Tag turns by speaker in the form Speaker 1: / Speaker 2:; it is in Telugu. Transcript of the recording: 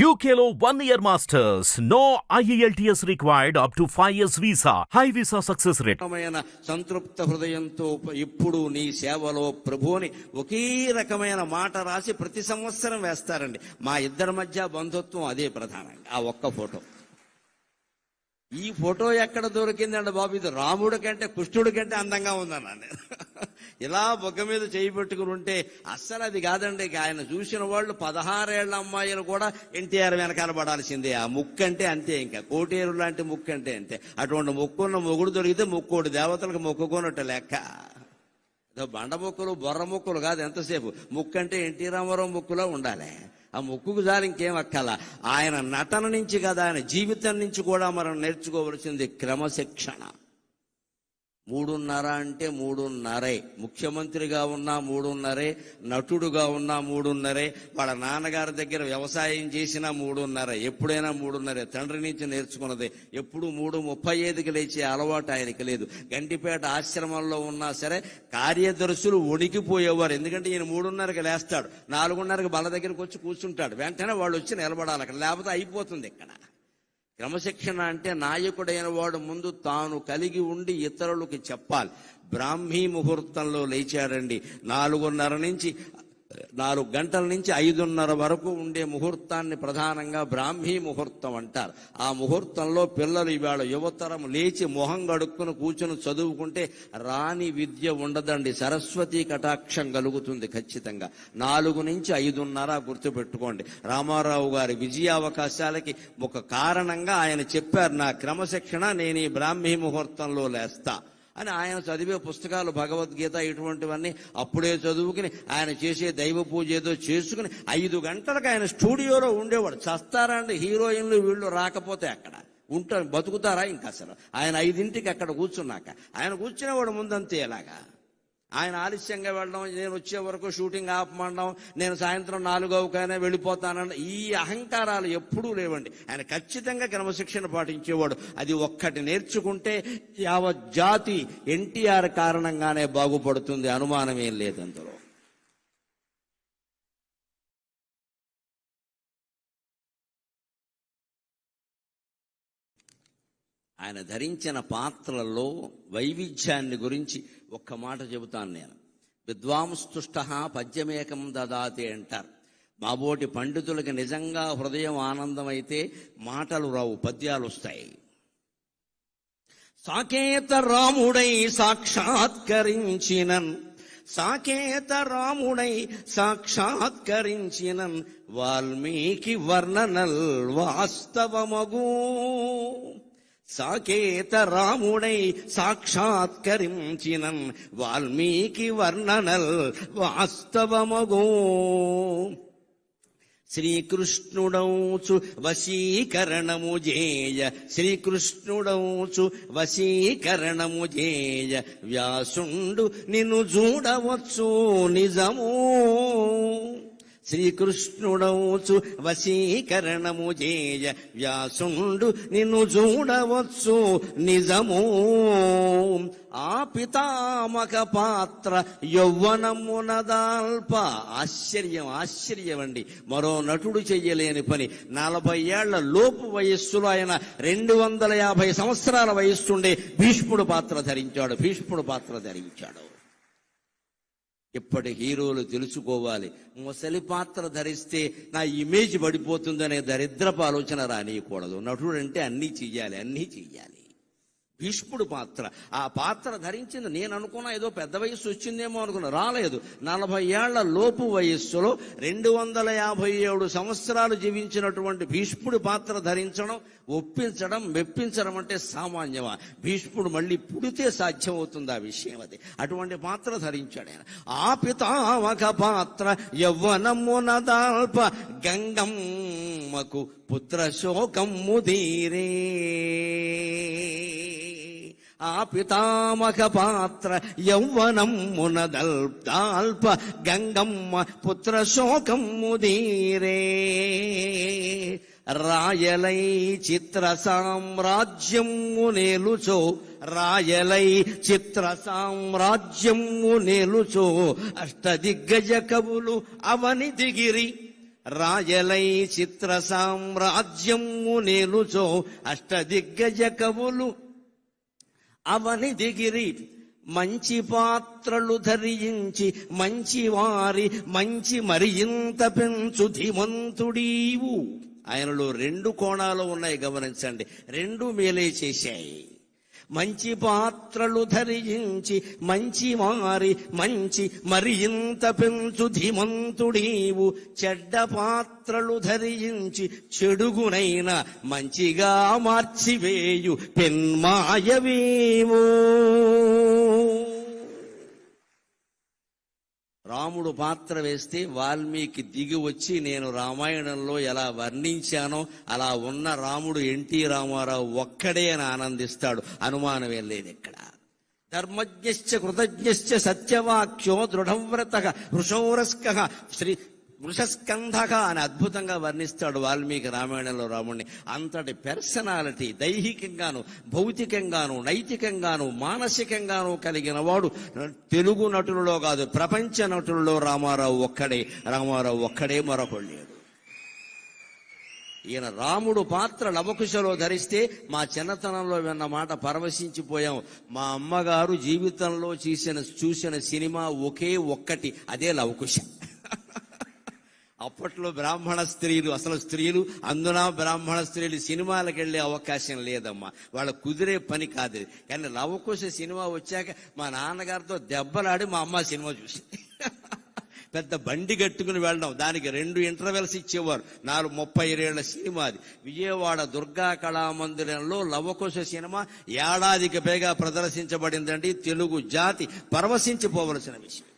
Speaker 1: యూకేలో one year masters no IELTS required up to five years visa high visa success
Speaker 2: rate సంతృప్త హృదయంతో ఇప్పుడు నీ సేవలో ప్రభువుని ఒకే రకమైన మాట రాసి ప్రతి సంవత్సరం వేస్తారండి. మా ఇద్దరి మధ్య బంధుత్వం అదే ప్రధానంగా. ఆ ఒక్క ఫోటో. ఈ ఫోటో ఎక్కడ దొరికిందండి బాబు? ఇది రాముడి కంటే కుష్ఠుడి కంటే అందంగా ఉందన్నా ఇలా బొగ్గ మీద చేయి పెట్టుకుని ఉంటే అస్సలు అది కాదండి. ఆయన చూసిన వాళ్ళు పదహారేళ్ళ అమ్మాయిలు కూడా ఎన్టీఆర్ వెనకాల పడాల్సిందే. ఆ ముక్కంటే అంతే ఇంకా. కోటేరు లాంటి ముక్కు అంటే అంతే. అటువంటి ముక్కున్న మొగుడు దొరికితే ముక్కోడు దేవతలకు మొక్కుకోనట్టు లెక్క. బండ ముక్కులు బొర్ర ముక్కులు కాదు ఎంతసేపు. ముక్కంటే ఎన్టీ రామారావు ముక్కులో ఉండాలి. ఆ ముక్కుకు జాలి ఇంకేం అక్కల. ఆయన నటన నుంచి కదా ఆయన జీవితం నుంచి కూడా మనం నేర్చుకోవలసింది క్రమశిక్షణ. మూడున్నర అంటే మూడున్నరే. ముఖ్యమంత్రిగా ఉన్నా మూడున్నరే నటుడుగా ఉన్నా మూడున్నరే వాళ్ళ నాన్నగారి దగ్గర వ్యవసాయం చేసినా మూడున్నర. ఎప్పుడైనా మూడున్నరే. తండ్రి నుంచి నేర్చుకున్నదే. ఎప్పుడు మూడు ముప్పై ఐదుకి లేచే అలవాటు ఆయనకి లేదు. గంటిపేట ఆశ్రమంలో ఉన్నా సరే కార్యదర్శులు వణికిపోయేవారు. ఎందుకంటే ఈయన మూడున్నరకి లేస్తాడు. నాలుగున్నరకి బల దగ్గరికి వచ్చి కూర్చుంటాడు. వెంటనే వాళ్ళు వచ్చి నిలబడాలి అక్కడ. లేకపోతే అయిపోతుంది ఇక్కడ. క్రమశిక్షణ అంటే నాయకుడైన వాడు ముందు తాను కలిగి ఉండి ఇతరులకి చెప్పాలి. బ్రాహ్మీ ముహూర్తంలో లేచాడండి నాలుగున్నర నుంచి నాలుగు గంటల నుంచి ఐదున్నర వరకు ఉండే ముహూర్తాన్ని ప్రధానంగా బ్రాహ్మీ ముహూర్తం అంటారు. ఆ ముహూర్తంలో పిల్లలు ఇవాళ యువతరం లేచి మొహం గడుక్కుని కూర్చుని చదువుకుంటే రాని విద్య ఉండదండి. సరస్వతి కటాక్షం కలుగుతుంది ఖచ్చితంగా. నాలుగు నుంచి ఐదున్నర గుర్తుపెట్టుకోండి. రామారావు గారి విజయావకాశాలకి ఒక కారణంగా ఆయన చెప్పారు నా క్రమశిక్షణ నేను ఈ బ్రాహ్మీ ముహూర్తంలో లేస్తా. అని ఆయన చదివే పుస్తకాలు భగవద్గీత ఇటువంటివన్నీ అప్పుడే చదువుకుని ఆయన చేసే దైవ పూజ ఏదో చేసుకుని ఐదు గంటలకు ఆయన స్టూడియోలో ఉండేవాడు. చస్తారా అండి హీరోయిన్లు వీళ్ళు రాకపోతే అక్కడ. ఉంటారు బతుకుతారా ఇంకా అసలు? ఆయన ఐదింటికి అక్కడ కూర్చున్నాక. ఆయన కూర్చునేవాడు ముందంతే ఎలాగా? ఆయన ఆలస్యంగా వెళ్ళడం నేను వచ్చే వరకు షూటింగ్ ఆపమండం నేను సాయంత్రం నాలుగవకైనా వెళ్ళిపోతానండి ఈ అహంకారాలు ఎప్పుడూ లేవండి. ఆయన ఖచ్చితంగా క్రమశిక్షణ పాటించేవాడు. అది ఒక్కటి నేర్చుకుంటే యావత్ జాతి ఎన్టీఆర్ కారణంగానే బాగుపడుతుంది. అనుమానం ఏం లేదు ఆయన ధరించిన పాత్రలలో వైవిధ్యాన్ని గురించి ఒక్క మాట చెబుతాను నేను. విద్వాంస్తుష్ట పద్యమేకం దదాతి అంటారు. మాబోటి పండితులకి నిజంగా హృదయం ఆనందమైతే మాటలు రావు పద్యాలు వస్తాయి. సాకేత రాముడై సాక్షాత్కరించినన్ సాకేత రాముడై సాక్షాత్కరించినన్ వాల్మీకి వర్ణనల్ వాస్తవమగు. సాకేత రాముడై సాక్షాత్కరించినన్ వాల్మీకి వర్ణనల్ వాస్తవమగో. శ్రీకృష్ణుడౌచు వశీకరణము జేయ శ్రీకృష్ణుడౌచు వశీకరణము జేయ వ్యాసుండు నిన్ను చూడవచ్చు నిజము. శ్రీకృష్ణుడౌచు వశీకరణము చేయ వ్యాసుండు నిన్ను చూడవచ్చు నిజము. ఆ పితామక పాత్ర యౌవనమునదాల్ప. ఆశ్చర్యం ఆశ్చర్యం అండి మరో నటుడు చెయ్యలేని పని. నలభై ఏళ్ళ లోపు వయస్సులో ఆయన రెండు వందల యాభై సంవత్సరాల వయస్సుండే భీష్ముడు పాత్ర ధరించాడు. భీష్ముడు పాత్ర ధరించాడు. ఇప్పటి హీరోలు తెలుసుకోవాలి. ముసలి పాత్ర ధరిస్తే నా ఇమేజ్ పడిపోతుందనే దరిద్రపు ఆలోచన రానియకూడదు. నటుడు అంటే అన్నీ చెయ్యాలి అన్నీ చెయ్యాలి. భీష్ముడు పాత్ర. ఆ పాత్ర ధరించింది నేను అనుకున్నా ఏదో పెద్ద వయస్సు వచ్చిందేమో అనుకున్నా. రాలేదు. నలభై ఏళ్ళ లోపు వయస్సులో రెండు వందల యాభై ఏడు సంవత్సరాలు జీవించినటువంటి భీష్ముడు పాత్ర ధరించడం ఒప్పించడం మెప్పించడం అంటే సామాన్యమా? భీష్ముడు మళ్ళీ పుడితే సాధ్యమవుతుంది ఆ విషయం అది. అటువంటి పాత్ర ధరించాడు ఆయన. ఆ పితామక పాత్ర యవ్వనమున దాల్ప గంగమ్మకు పుత్ర శోకమ్ము ధీరే. ఆ పితామక పాత్ర యౌవనమ్మున గంగమ్మ పుత్ర శోకమ్ము రాయలై చిత్ర సామ్రాజ్యము నేలుచో రాయలై చిత్ర సామ్రాజ్యము నేలుచో అష్టదిగ్గజ కవులు అవని దిగిరి రాయలై చిత్ర సామ్రాజ్యము నేలుచో అష్టదిగ్గజ కవులు అవని దిగిరి మంచి పాత్రలు ధరించి మంచి వారి మంచి మరింత పెంచు ధీమంతుడీవు. ఆయనలో రెండు కోణాలు ఉన్నాయి గమనించండి. రెండు మేలే చేశాయి. మంచి పాత్రలు ధరించి మంచి మారి మంచి మరింత పెంచు ధీమంతుడీవు. చెడ్డ పాత్రలు ధరించి చెడుగునైన మంచిగా మార్చివేయు పెన్మాయవేమో రాముడు పాత్ర వేస్తే వాల్మీకి దిగి వచ్చి నేను రామాయణంలో ఎలా వర్ణించానో అలా ఉన్న రాముడు ఎన్టీ రామారావు ఒక్కడే అని ఆనందిస్తాడు. అనుమానమేం లేదు ఇక్కడ. ధర్మజ్ఞశ్చ కృతజ్ఞశ్చ సత్యవాక్యో దృఢవ్రత వృషోరస్క శ్రీ వృషస్కంధక అని అద్భుతంగా వర్ణిస్తాడు వాల్మీకి రామాయణంలో రాముడిని అంతటి పర్సనాలిటీ దైహికంగాను భౌతికంగాను నైతికంగాను మానసికంగాను కలిగిన వాడు తెలుగు నటులలో కాదు ప్రపంచ నటులలో రామారావు ఒక్కడే. రామారావు ఒక్కడే మరొకడు లేడు. ఈయన రాముడు పాత్ర లవకుశలో ధరిస్తే మా చిన్నతనంలో విన్న మాట పరవశించిపోయాం. మా అమ్మగారు జీవితంలో చూసిన చూసిన సినిమా ఒకే ఒక్కటి అదే లవకుశ అప్పట్లో బ్రాహ్మణ స్త్రీలు అసలు స్త్రీలు అందున బ్రాహ్మణ స్త్రీలు సినిమాలకు వెళ్ళే అవకాశం లేదమ్మా. వాళ్ళ కుదిరే పని కాదు కానీ లవకుశ సినిమా వచ్చాక మా నాన్నగారితో దెబ్బలాడి మా అమ్మ సినిమా చూసింది పెద్ద బండి కట్టుకుని వెళ్ళడం. దానికి రెండు ఇంటర్వెల్స్ ఇచ్చేవారు. నాలుగు ముప్పై ఏళ్ళ సినిమా అది. విజయవాడ దుర్గా కళామందిరంలో లవకుశ సినిమా ఏడాదికి పైగా ప్రదర్శించబడిందండి. తెలుగు జాతి పరవశించిపోవలసిన విషయం.